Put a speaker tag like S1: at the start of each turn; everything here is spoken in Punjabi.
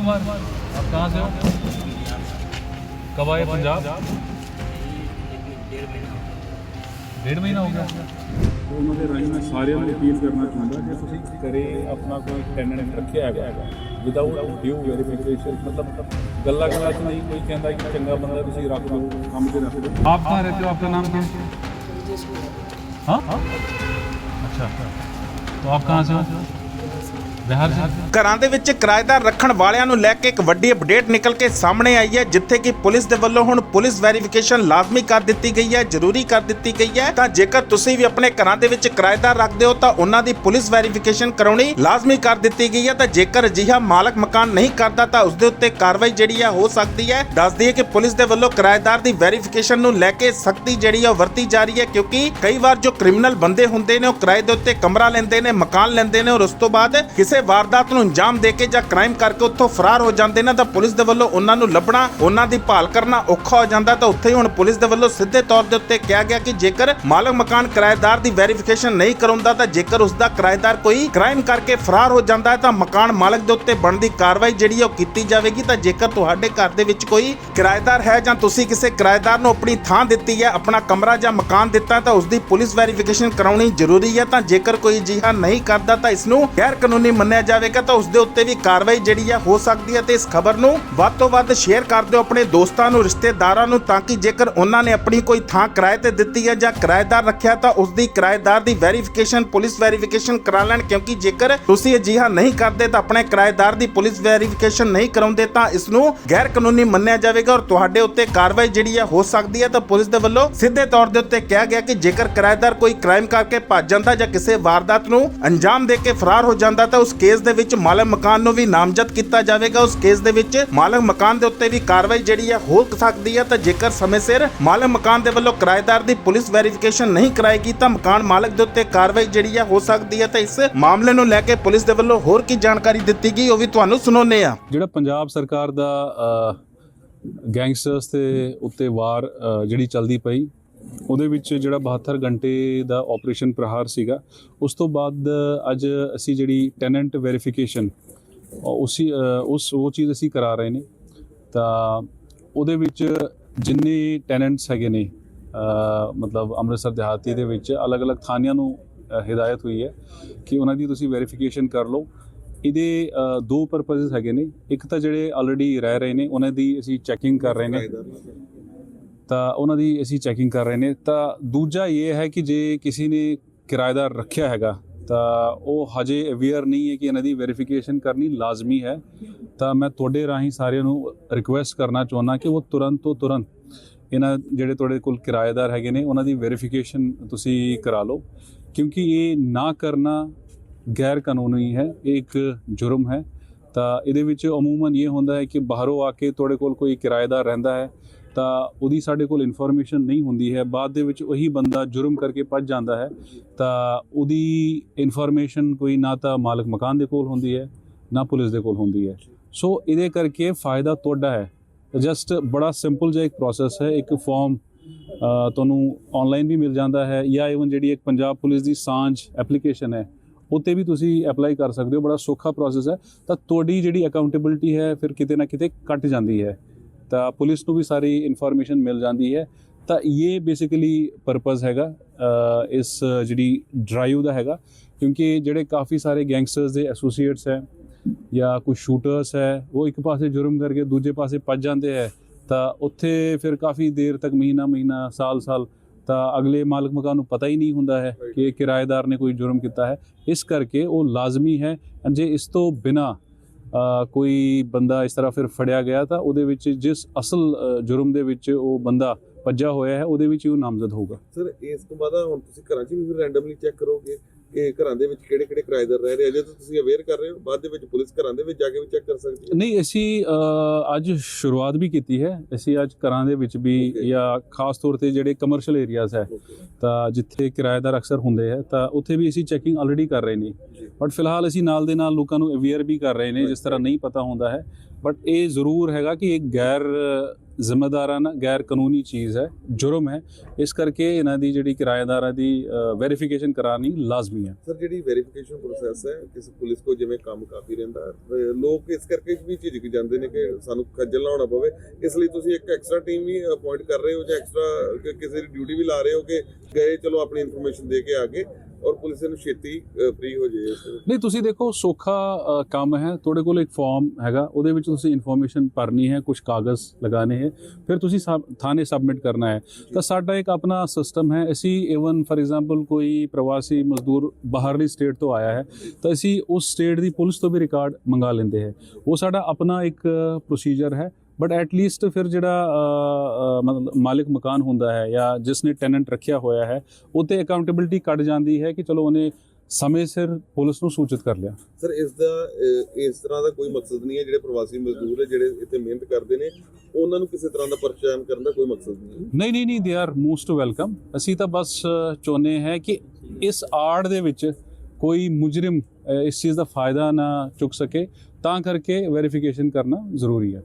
S1: कुमार आप कहाँ से हो कब आए पंजाब डेढ़ महीना हो गया
S2: ਉਹਨਾਂ ਦੇ ਰਾਹੀਂ ਮੈਂ ਸਾਰਿਆਂ ਨੂੰ ਅਪੀਲ ਕਰਨਾ ਚਾਹੁੰਦਾ ਕਿ ਤੁਸੀਂ ਕਰੇ ਆਪਣਾ ਕੋਈ ਟੈਨੈਂਟ ਰੱਖਿਆ ਹੈਗਾ ਵਿਦਆਊਟ ਡਿਊ ਵੈਰੀਫਿਕੇਸ਼ਨ ਮਤਲਬ ਗੱਲਾਂ ਗੱਲਾਂ 'ਚ ਨਹੀਂ ਕੋਈ ਕਹਿੰਦਾ ਕਿ ਚੰਗਾ ਬੰਦਾ ਤੁਸੀਂ ਰੱਖ ਲਓ ਕੰਮ 'ਤੇ ਰੱਖ ਲਓ
S1: आप कहाँ रहते हो आपका नाम क्या है हाँ अच्छा तो आप कहाँ से हो बिहार से
S3: ਘਰਾਂ ਦੇ ਵਿੱਚ ਕਿਰਾਏਦਾਰ ਰੱਖਣ ਵਾਲਿਆਂ ਨੂੰ ਲੈ ਕੇ ਇੱਕ ਵੱਡੀ ਅਪਡੇਟ ਨਿਕਲ ਕੇ ਸਾਹਮਣੇ ਆਈ ਹੈ, ਜਿੱਥੇ ਕਿ ਪੁਲਿਸ ਦੇ ਵੱਲੋਂ ਹੁਣ ਪੁਲਿਸ ਵੈਰੀਫਿਕੇਸ਼ਨ ਲਾਜ਼ਮੀ ਕਰ ਦਿੱਤੀ ਗਈ ਹੈ, ਜ਼ਰੂਰੀ ਕਰ ਦਿੱਤੀ ਗਈ ਹੈ। ਤਾਂ ਜੇਕਰ ਤੁਸੀਂ ਵੀ ਆਪਣੇ ਘਰਾਂ ਦੇ ਵਿੱਚ ਕਿਰਾਏਦਾਰ ਰੱਖਦੇ ਹੋ, ਤਾਂ ਉਹਨਾਂ ਦੀ ਪੁਲਿਸ ਵੈਰੀਫਿਕੇਸ਼ਨ ਕਰਾਉਣੀ ਲਾਜ਼ਮੀ ਕਰ ਦਿੱਤੀ ਗਈ ਹੈ। ਤਾਂ ਜੇਕਰ ਅਜਿਹਾ ਮਾਲਕ ਮਕਾਨ ਨਹੀਂ ਕਰਦਾ, ਤਾਂ ਉਸ ਦੇ ਉੱਤੇ ਕਾਰਵਾਈ ਜਿਹੜੀ ਹੈ, ਹੋ ਸਕਦੀ ਹੈ। ਦੱਸ ਦਈਏ ਕਿ ਪੁਲਿਸ ਦੇ ਵੱਲੋਂ ਕਿਰਾਏਦਾਰ ਦੀ ਵੈਰੀਫਿਕੇਸ਼ਨ ਨੂੰ ਲੈ ਕੇ ਸਖਤੀ ਜਿਹੜੀ ਹੈ ਵਰਤੀ ਜਾ ਰਹੀ ਹੈ, ਕਿਉਂਕਿ ਕਈ ਵਾਰ ਜੋ ਕ੍ਰਿਮੀਨਲ ਬੰਦੇ ਹੁੰਦੇ ਨੇ, ਉਹ ਕਿਰਾਏ ਦੇ ਉੱਤੇ ਕਮਰਾ ਲੈਂਦੇ ਨੇ, ਮਕਾਨ ਲੈਂਦੇ ਨੇ, ਔਰ ਉਸ ਤੋਂ ਬਾਅਦ ਕਿਸੇ ਵਾਰਦਾਤ ਨੂੰ ਅੰਜਾਮ ਦੇ ਕੇ ਜਾਂ ਕ੍ਰਾਈਮ ਕਰਕੇ ਉੱਥੋਂ ਫਰਾਰ ਹੋ ਜਾਂਦੇ ਨੇ ਤਾਂ ਪੁਲਿਸ ਦੇ ਵੱਲੋਂ ਉਹਨਾਂ ਨੂੰ ਲੱਭਣਾ, ਉਹਨਾਂ ਦੀ ਭਾਲ ਕਰਨਾ ਔਖਾ ਹੋ ਜਾਂਦਾ ਤਾਂ ਉੱਥੇ ਹੀ ਹੁਣ ਪੁਲਿਸ ਦੇ ਵੱਲੋਂ ਸਿੱਧੇ ਤੌਰ ਦੇ ਉੱਤੇ ਕਿਹਾ ਗਿਆ ਕਿ ਜੇਕਰ ਮਾਲਕ ਮਕਾਨ ਕਿਰਾਏਦਾਰ ਦੀ ਵੈਰੀਫਿਕੇਸ਼ਨ ਨਹੀਂ ਕਰਾਉਂਦਾ ਤਾਂ ਜੇਕਰ ਉਸ ਦਾ ਕਿਰਾਏਦਾਰ ਕੋਈ ਕ੍ਰਾਈਮ ਕਰਕੇ ਫਰਾਰ ਹੋ ਜਾਂਦਾ ਹੈ ਤਾਂ ਮਕਾਨ ਮਾਲਕ ਦੇ ਉੱਤੇ ਬਣਦੀ ਕਾਰਵਾਈ ਜਿਹੜੀ ਉਹ ਕੀਤੀ ਜਾਵੇਗੀ। ਤਾਂ ਜੇਕਰ ਤੁਹਾਡੇ ਘਰ ਦੇ ਵਿੱਚ ਕੋਈ ਕਿਰਾਏਦਾਰ ਹੈ ਜਾਂ ਤੁਸੀਂ ਕਿਸੇ ਕਿਰਾਏਦਾਰ ਨੂੰ ਆਪਣੀ ਥਾਂ ਦਿੱਤੀ ਹੈ, ਆਪਣਾ ਕਮਰਾ ਜਾਂ ਮਕਾਨ ਦਿੱਤਾ ਤਾਂ ਉਸ ਦੀ ਪੁਲਿਸ ਵੈਰੀਫਿਕੇਸ਼ਨ ਕਰਾਉਣੀ ਜ਼ਰੂਰੀ ਹੈ। ਤਾਂ ਜੇਕਰ ਕੋਈ ਅਜਿਹਾ ਨਹੀਂ ਕਰਦਾ ਤਾਂ ਇਸ ਨੂੰ ਗੈਰ ਕਾਨੂੰਨੀ ਮੰਨਿਆ ਜਾਵੇਗਾ ਤਾਂ ਉਸ ਦੇ ਉੱਤੇ ਵੀ ਕਾਰਵਾਈ ਜਿਹੜੀ ਹੈ ਹੋ ਸਕਦੀ ਹੈ ਤੇ ਇਸ ਖਬਰ ਨੂੰ ਵੱਧ ਤੋਂ ਵੱਧ ਸ਼ੇਅਰ ਕਰ ਦਿਓ ਆਪਣੇ ਦੋਸਤਾਂ ਨੂੰ, ਰਿਸ਼ਤੇਦਾਰਾਂ ਨੂੰ ਤਾਂ ਕਿ ਜੇਕਰ ਉਹਨਾਂ ਨੇ ਆਪਣੀ ਕੋਈ ਥਾਂ ਕਿਰਾਏ ਤੇ ਦਿੱਤੀ ਹੈ ਜਾਂ ਕਿਰਾਏਦਾਰ ਰੱਖਿਆ ਤਾਂ ਉਸ ਦੀ ਕਿਰਾਏਦਾਰ ਦੀ ਵੈਰੀਫਿਕੇਸ਼ਨ, ਪੁਲਿਸ ਵੈਰੀਫਿਕੇਸ਼ਨ ਕਰਾ ਲੈਣ ਕਿਉਂਕਿ ਜੇਕਰ ਤੁਸੀਂ ਅਜਿਹਾ ਨਹੀਂ ਕਰਦੇ ਤਾਂ ਆਪਣੇ ਕਿਰਾਏਦਾਰ ਦੀ ਪੁਲਿਸ ਵੈਰੀਫਿਕੇਸ਼ਨ ਨਹੀਂ ਕਰਾਉਂਦੇ ਤਾਂ ਇਸ ਨੂੰ ਗੈਰ ਕਾਨੂੰਨੀ ਮੰਨਿਆ ਜਾਵੇਗਾ ਔਰ ਤੁਹਾਡੇ ਉੱਤੇ ਕਾਰਵਾਈ ਜਿਹੜੀ ਹੈ ਹੋ ਸਕਦੀ ਹੈ ਤਾਂ ਪੁਲਿਸ ਦੇ ਵੱਲੋਂ ਸਿੱਧੇ ਤੌਰ ਦੇ ਉੱਤੇ ਕਿਹਾ ਗਿਆ ਕਿ ਜੇਕਰ ਕਿਰਾਏਦਾਰ ਕੋਈ ਕ੍ਰਾਈਮ ਕਰਕੇ ਭੱਜ ਜਾਂਦਾ ਜਾਂ ਕਿਸੇ ਵਾਰਦਾਤ ਨੂੰ ਅੰਜਾਮ ਦੇ ਕੇ ਫਰਾਰ ਹੋ ਜਾਂਦਾ ਤਾਂ ਉਸ ਕੇਸ ਦੇ ਵਿੱਚ ਮਾਲਕ ਮਕਾਨ ਨੂੰ ਵੀ ਨਾਮਜ਼ਦ ਕੀਤਾ ਜਾਵੇਗਾ। ਉਸ ਕੇਸ ਦੇ ਵਿੱਚ ਮਾਲਕ ਮਕਾਨ ਦੇ ਉੱਤੇ ਵੀ ਕਾਰਵਾਈ ਜਿਹੜੀ ਹੈ ਹੋ ਸਕਦੀ ਹੈ ਤਾਂ ਜੇਕਰ ਸਮੇਂ ਸਿਰ ਮਾਲਕ ਮਕਾਨ ਦੇ ਵੱਲੋਂ ਕਿਰਾਏਦਾਰ ਦੀ ਪੁਲਿਸ ਵੈਰੀਫਿਕੇਸ਼ਨ ਨਹੀਂ ਕਰਾਏਗੀ, ਤਾਂ ਮਕਾਨ ਮਾਲਕ ਦੇ ਉੱਤੇ ਕਾਰਵਾਈ ਜਿਹੜੀ ਹੈ ਹੋ ਸਕਦੀ ਹੈ ਤਾਂ ਇਸ ਮਾਮਲੇ ਨੂੰ ਲੈ ਕੇ ਪੁਲਿਸ ਦੇ ਵੱਲੋਂ ਹੋਰ ਕੀ ਜਾਣਕਾਰੀ ਦਿੱਤੀ ਗਈ, ਉਹ ਵੀ ਤੁਹਾਨੂੰ ਸੁਣਾਉਂਦੇ ਆ।
S1: ਜਿਹੜਾ ਪੰਜਾਬ ਸਰਕਾਰ ਦਾ ਗੈਂਗਸਟਰਸ ਦੇ ਉੱਤੇ ਵਾਰ ਜਿਹੜੀ ਚਲਦੀ ਪਈ ਉਹਦੇ ਵਿੱਚ ਜਿਹੜਾ 72 ਘੰਟੇ ਦਾ ਆਪਰੇਸ਼ਨ ਪ੍ਰਹਾਰ ਸੀਗਾ ਉਸ ਤੋਂ ਬਾਅਦ ਅੱਜ ਅਸੀਂ ਜਿਹੜੀ ਟੈਨੈਂਟ ਵੈਰੀਫਿਕੇਸ਼ਨ ਉਸੀ ਉਸ ਉਹ ਚੀਜ਼ ਅਸੀਂ ਕਰਾ ਰਹੇ ਨੇ। ਤਾਂ ਉਹਦੇ ਵਿੱਚ ਜਿੰਨੇ ਟੈਨੈਂਟਸ ਹੈਗੇ ਨੇ ਮਤਲਬ ਅੰਮ੍ਰਿਤਸਰ ਦਿਹਾਤੀ ਦੇ ਵਿੱਚ ਅਲੱਗ-ਅਲੱਗ ਥਾਣਿਆਂ ਨੂੰ ਅ, ਹਦਾਇਤ ਹੋਈ ਹੈ ਕਿ ਉਹਨਾਂ ਦੀ ਤੁਸੀਂ ਵੈਰੀਫਿਕੇਸ਼ਨ ਕਰ ਲਓ। ਇਹਦੇ ਦੋ ਪਰਪਸਸ ਹੈਗੇ ਨੇ। ਇੱਕ ਤਾਂ ਜਿਹੜੇ ਆਲਰੇਡੀ ਰਹਿ ਰਹੇ ਨੇ ਉਹਨਾਂ ਦੀ ਅਸੀਂ ਚੈਕਿੰਗ ਕਰ ਰਹੇ ਨੇ। ਤਾਂ ਉਹਨਾਂ ਦੀ ਅਸੀਂ ਚੈਕਿੰਗ ਕਰ ਰਹੇ ਨੇ। ਤਾਂ ਦੂਜਾ ਇਹ ਹੈ ਕਿ ਜੇ ਕਿਸੇ ਨੇ ਕਿਰਾਏਦਾਰ ਰੱਖਿਆ ਹੈਗਾ, ਤਾਂ ਉਹ ਹਜੇ ਅਵੇਅਰ ਨਹੀਂ ਹੈ ਕਿ ਇਹਨਾਂ ਦੀ ਵੈਰੀਫਿਕੇਸ਼ਨ ਕਰਨੀ ਲਾਜ਼ਮੀ ਹੈ। ਤਾਂ ਮੈਂ ਤੁਹਾਡੇ ਰਾਹੀਂ ਸਾਰਿਆਂ ਨੂੰ ਰਿਕੁਐਸਟ ਕਰਨਾ ਚਾਹੁੰਦਾ ਕਿ ਉਹ ਤੁਰੰਤ ਤੋਂ ਤੁਰੰਤ ਇਹਨਾਂ ਜਿਹੜੇ ਤੁਹਾਡੇ ਕੋਲ ਕਿਰਾਏਦਾਰ ਹੈਗੇ ਨੇ, ਉਹਨਾਂ ਦੀ ਵੈਰੀਫਿਕੇਸ਼ਨ ਤੁਸੀਂ ਕਰਾ ਲਓ। ਕਿਉਂਕਿ ਇਹ ਨਾ ਕਰਨਾ ਗੈਰ ਕਾਨੂੰਨੀ ਹੈ, ਇਹ ਇੱਕ ਜੁਰਮ ਹੈ। ਤਾਂ ਇਹਦੇ ਵਿੱਚ ਅਮੂਮਨ ਇਹ ਹੁੰਦਾ ਹੈ ਕਿ ਬਾਹਰੋਂ ਆ ਕੇ ਤੁਹਾਡੇ ਕੋਲ ਕੋਈ ਕਿਰਾਏਦਾਰ ਰਹਿੰਦਾ ਹੈ ਤਾਂ ਉਹਦੀ ਸਾਡੇ ਕੋਲ ਇਨਫੋਰਮੇਸ਼ਨ ਨਹੀਂ ਹੁੰਦੀ ਹੈ। ਬਾਅਦ ਦੇ ਵਿੱਚ ਉਹੀ ਬੰਦਾ ਜੁਰਮ ਕਰਕੇ ਭੱਜ ਜਾਂਦਾ ਹੈ। ਤਾਂ ਉਹਦੀ ਇਨਫੋਰਮੇਸ਼ਨ ਕੋਈ ਨਾ ਤਾਂ ਮਾਲਕ ਮਕਾਨ ਦੇ ਕੋਲ ਹੁੰਦੀ ਹੈ, ਨਾ ਪੁਲਿਸ ਦੇ ਕੋਲ ਹੁੰਦੀ ਹੈ। ਸੋ ਇਹਦੇ ਕਰਕੇ ਫਾਇਦਾ ਤੁਹਾਡਾ ਹੈ। ਜਸਟ ਬੜਾ ਸਿੰਪਲ ਜਿਹਾ ਇੱਕ ਪ੍ਰੋਸੈਸ ਹੈ। ਇੱਕ ਫਾਰਮ ਤੁਹਾਨੂੰ ਆਨਲਾਈਨ ਵੀ ਮਿਲ ਜਾਂਦਾ ਹੈ ਜਾਂ ਇਵਨ ਜਿਹੜੀ ਇੱਕ ਪੰਜਾਬ ਪੁਲਿਸ ਦੀ ਸਾਂਝ ਐਪਲੀਕੇਸ਼ਨ ਹੈ, ਉੱਤੇ ਵੀ ਤੁਸੀਂ ਅਪਲਾਈ ਕਰ ਸਕਦੇ ਹੋ। ਬੜਾ ਸੌਖਾ ਪ੍ਰੋਸੈਸ ਹੈ। ਤਾਂ ਤੁਹਾਡੀ ਜਿਹੜੀ ਅਕਾਊਂਟੇਬਿਲਟੀ ਹੈ, ਫਿਰ ਕਿਤੇ ਨਾ ਕਿਤੇ ਕੱਟ ਜਾਂਦੀ ਹੈ। ਤਾਂ ਪੁਲਿਸ ਨੂੰ ਵੀ ਸਾਰੀ ਇਨਫੋਰਮੇਸ਼ਨ ਮਿਲ ਜਾਂਦੀ ਹੈ। ਤਾਂ ਇਹ ਬੇਸਿਕਲੀ ਪਰਪਸ ਹੈਗਾ ਇਸ ਜਿਹੜੀ ਡਰਾਈਵ ਦਾ ਹੈਗਾ। ਕਿਉਂਕਿ ਜਿਹੜੇ ਕਾਫੀ ਸਾਰੇ ਗੈਂਗਸਟਰਸ ਦੇ ਐਸੋਸੀਏਟਸ ਹੈ ਜਾਂ ਕੁਝ ਸ਼ੂਟਰਸ ਹੈ, ਉਹ ਇੱਕ ਪਾਸੇ ਜੁਰਮ ਕਰਕੇ ਦੂਜੇ ਪਾਸੇ ਭੱਜ ਜਾਂਦੇ ਹੈ। ਤਾਂ ਉੱਥੇ ਫਿਰ ਕਾਫੀ ਦੇਰ ਤੱਕ, ਮਹੀਨਾ ਮਹੀਨਾ, ਸਾਲ ਸਾਲ, ਤਾਂ ਅਗਲੇ ਮਾਲਕ ਮਕਾਨ ਨੂੰ ਪਤਾ ਹੀ ਨਹੀਂ ਹੁੰਦਾ ਹੈ ਕਿ ਕਿਰਾਏਦਾਰ ਨੇ ਕੋਈ ਜੁਰਮ ਕੀਤਾ ਹੈ। ਇਸ ਕਰਕੇ ਉਹ ਲਾਜ਼ਮੀ ਹੈ। ਜੇ ਇਸ ਤੋਂ ਬਿਨਾ ਕੋਈ ਬੰਦਾ ਇਸ ਤਰ੍ਹਾਂ ਫਿਰ ਫੜਿਆ ਗਿਆ ਤਾਂ ਉਹਦੇ ਵਿੱਚ ਜਿਸ ਅਸਲ ਜੁਰਮ ਦੇ ਵਿੱਚ ਉਹ ਬੰਦਾ ਭੱਜਾ ਹੋਇਆ ਹੈ, ਉਹਦੇ ਵਿੱਚ ਉਹ ਨਾਮਜ਼ਦ ਹੋਊਗਾ।
S4: ਸਰ ਇਸ ਤੋਂ ਬਾਅਦ ਹੁਣ ਤੁਸੀਂ ਘਰਾਂ 'ਚ ਵੀ ਰੈਂਡਮਲੀ ਚੈੱਕ ਕਰੋਗੇ? ਕਿ ਘਰਾਂ ਦੇ ਵਿੱਚ ਕਿਹੜੇ ਕਿਹੜੇ ਕਿਰਾਏਦਾਰ ਰਹਿ ਰਹੇ ਅਜੇ ਤਾਂ ਤੁਸੀਂ ਅਵੇਅਰ ਕਰ ਰਹੇ ਹੋ? ਬਾਅਦ ਦੇ ਵਿੱਚ ਪੁਲਿਸ ਘਰਾਂ ਦੇ ਵਿੱਚ ਜਾ ਕੇ ਵੀ ਚੈੱਕ ਕਰ ਸਕਦੀ ਹੈ।
S1: ਨਹੀਂ ਅਸੀਂ ਅੱਜ ਸ਼ੁਰੂਆਤ ਵੀ ਕੀਤੀ ਹੈ। ਅਸੀਂ ਅੱਜ ਘਰਾਂ ਦੇ ਵਿੱਚ ਵੀ. ਜਾਂ ਖਾਸ ਤੌਰ ਤੇ ਜਿਹੜੇ ਕਮਰਸ਼ੀਅਲ ਏਰੀਆਜ਼ ਹੈ. ਤਾਂ ਜਿੱਥੇ ਕਿਰਾਏਦਾਰ ਅਕਸਰ ਹੁੰਦੇ ਹੈ ਤਾਂ ਉੱਥੇ ਵੀ ਅਸੀਂ ਚੈਕਿੰਗ ਆਲਰੇਡੀ ਕਰ ਰਹੇ ਨੇ। ਬਟ ਫਿਲਹਾਲ ਅਸੀਂ ਨਾਲ ਦੇ ਨਾਲ ਲੋਕਾਂ ਨੂੰ ਅਵੇਅਰ ਵੀ ਕਰ ਰਹੇ ਨੇ ਜਿਸ ਤਰ੍ਹਾਂ ਨਹੀਂ ਪਤਾ ਹੁੰਦਾ ਹੈ। ਬਟ ਇਹ ਜ਼ਰੂਰ ਹੈਗਾ ਕਿ ਇਹ ਗੈਰ ਜ਼ਿੰਮੇਦਾਰਾਨਾ ਗੈਰ ਕਾਨੂੰਨੀ ਚੀਜ਼ ਹੈ, ਜੁਰਮ ਹੈ। ਇਸ ਕਰਕੇ ਇਹਨਾਂ ਦੀ ਜਿਹੜੀ ਕਿਰਾਏਦਾਰਾਂ ਦੀ ਵੈਰੀਫਿਕੇਸ਼ਨ ਕਰਾਣੀ ਲਾਜ਼ਮੀ ਹੈ।
S4: ਸਰ, ਜਿਹੜੀ ਵੈਰੀਫਿਕੇਸ਼ਨ ਪ੍ਰੋਸੈਸ ਹੈ, ਕਿਸੇ ਪੁਲਿਸ ਕੋ ਜਿਵੇਂ ਕੰਮ ਕਾਫੀ ਰਹਿੰਦਾ ਲੋਕ ਇਸ ਕਰਕੇ ਵੀ ਝਿਜਕ ਜਾਂਦੇ ਨੇ ਕਿ ਸਾਨੂੰ ਖੱਜਲ ਨਾ ਹੋਣਾ ਪਵੇ। ਇਸ ਲਈ ਤੁਸੀਂ ਇੱਕ ਐਕਸਟਰਾ ਟੀਮ ਵੀ ਅਪਾਇੰਟ ਕਰ ਰਹੇ ਹੋ ਜਾਂ ਐਕਸਟਰਾ ਕਿਸੇ ਦੀ ਡਿਊਟੀ ਵੀ ਲਾ ਰਹੇ ਹੋ ਕਿ ਗਏ, ਚਲੋ ਆਪਣੀ ਇਨਫੋਰਮੇਸ਼ਨ ਦੇ ਕੇ ਆ ਕੇ ਔਰ ਪੁਲਿਸ ਨੂੰ ਛੇਤੀ ਫ੍ਰੀ ਹੋ ਇਸ
S1: ਨਹੀਂ ਤੁਸੀਂ ਦੇਖੋ ਸੌਖਾ ਕੰਮ ਹੈ। ਤੁਹਾਡੇ ਕੋਲ ਇੱਕ ਫਾਰਮ ਹੈਗਾ। ਉਹਦੇ ਵਿੱਚ ਤੁਸੀਂ ਇਨਫੋਰਮੇਸ਼ਨ ਭਰਨੀ ਹੈ ਕੁਝ ਕਾਗਜ਼ ਲਗਾਣੇ ਹੈ। ਫਿਰ ਤੁਸੀਂ ਥਾਣੇ ਸਬਮਿਟ ਕਰਨਾ ਹੈ। ਤਾਂ ਸਾਡਾ ਇੱਕ ਆਪਣਾ ਸਿਸਟਮ ਹੈ। ਅਸੀਂ ਇਵਨ ਫਾਰ ਐਗਜ਼ਾਮਪਲ ਕੋਈ ਪ੍ਰਵਾਸੀ ਮਜ਼ਦੂਰ ਬਾਹਰਲੀ ਸਟੇਟ ਤੋਂ ਆਇਆ ਹੈ ਤਾਂ ਅਸੀਂ ਉਸ ਸਟੇਟ ਦੀ ਪੁਲਿਸ ਤੋਂ ਵੀ ਰਿਕਾਰਡ ਮੰਗਾ ਲੈਂਦੇ ਹੈ। ਉਹ ਸਾਡਾ ਆਪਣਾ ਇੱਕ ਪ੍ਰੋਸੀਜਰ ਹੈ। ਬਟ ਐਟ ਲੀਸਟ ਫਿਰ ਜਿਹੜਾ ਮਤਲਬ ਮਾਲਿਕ ਮਕਾਨ ਹੁੰਦਾ ਹੈ ਜਾਂ ਜਿਸ ਨੇ ਟੈਨੈਂਟ ਰੱਖਿਆ ਹੋਇਆ ਹੈ ਉਹ ਤੇ ਅਕਾਊਂਟੇਬਿਲਟੀ ਕੱਢ ਜਾਂਦੀ ਹੈ ਕਿ ਚਲੋ ਉਹਨੇ ਸਮੇਂ ਸਿਰ ਪੁਲਿਸ ਨੂੰ ਸੂਚਿਤ ਕਰ ਲਿਆ।
S4: ਸਰ ਇਸ ਦਾ ਇਸ ਤਰ੍ਹਾਂ ਦਾ ਕੋਈ ਮਕਸਦ ਨਹੀਂ ਹੈ ਜਿਹੜੇ ਪ੍ਰਵਾਸੀ ਮਜ਼ਦੂਰ ਹੈ ਜਿਹੜੇ ਇੱਥੇ ਮਿਹਨਤ ਕਰਦੇ ਨੇ ਉਹਨਾਂ ਨੂੰ ਕਿਸੇ ਤਰ੍ਹਾਂ ਦਾ ਪਰਚਾਨ ਕਰਨ ਦਾ ਕੋਈ ਮਕਸਦ ਨਹੀਂ ਹੈ।
S1: ਨਹੀਂ ਨਹੀਂ ਨਹੀਂ ਦੇ ਆਰ ਮੋਸਟ ਵੈਲਕਮ ਅਸੀਂ ਤਾਂ ਬਸ ਚਾਹੁੰਦੇ ਹੈ ਕਿ ਇਸ ਆੜ ਦੇ ਵਿੱਚ ਕੋਈ ਮੁਜਰਮ ਇਸ ਚੀਜ਼ ਦਾ ਫਾਇਦਾ ਨਾ ਚੁੱਕ ਸਕੇ ਤਾਂ ਕਰਕੇ ਵੈਰੀਫਿਕੇਸ਼ਨ ਕਰਨਾ ਜ਼ਰੂਰੀ ਹੈ।